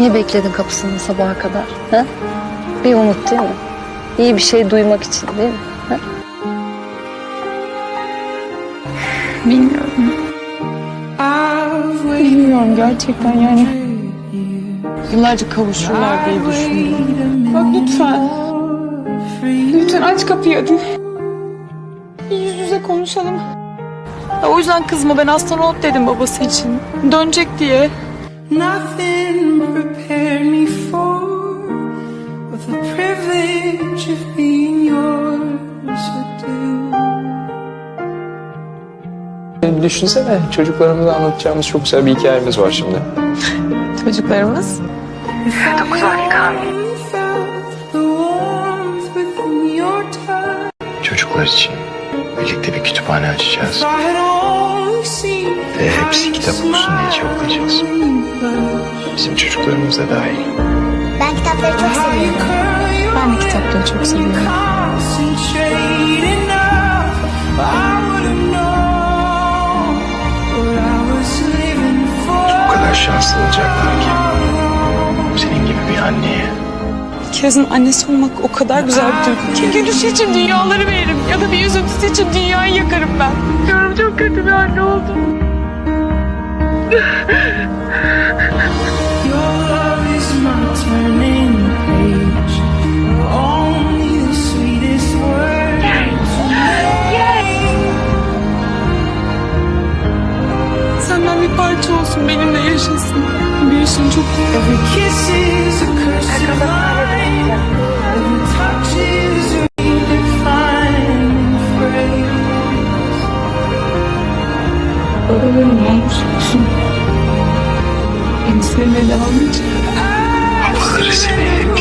Niye bekledin kapısında sabaha kadar? Ha? Bir umut değil mi? İyi bir şey duymak için değil mi? Ha? Bilmiyorum. Bilmiyorum gerçekten yani. Yıllarca kavuşurlar diye düşündüm. Bak lütfen. Lütfen aç kapıyı hadi. Yüz yüze konuşalım. Ya o yüzden kızma ben astronot dedim babası için. Dönecek diye. Nothing prepared me for the privilege of being yours do. Düşünsene çocuklarımıza anlatacağımız çok güzel bir hikayemiz var şimdi. Çocuklarımız. Only felt the warmth within your touch. Çocuklar için birlikte bir kütüphane açacağız. Ve hepsi kitap okusun diye çabalayacağız. Bizim çocuklarımız da dahil. Ben kitapları çok seviyorum. Ben de kitapları çok seviyorum. O kadar şanslı olacaklar ki. Senin gibi bir anneye. Kiraz'ın annesi olmak o kadar güzel bir duygu ki. Gülüşü için dünyaları veririm ya da bir üzüntüsü için dünyayı yakarım ben. Diyorum çok kötü bir anne oldum. Olsun benimle yaşasın. Çok a redefining phrase. Babalarım olmuş olsun. Beni sevmeye devam edecek. Babaları seni hep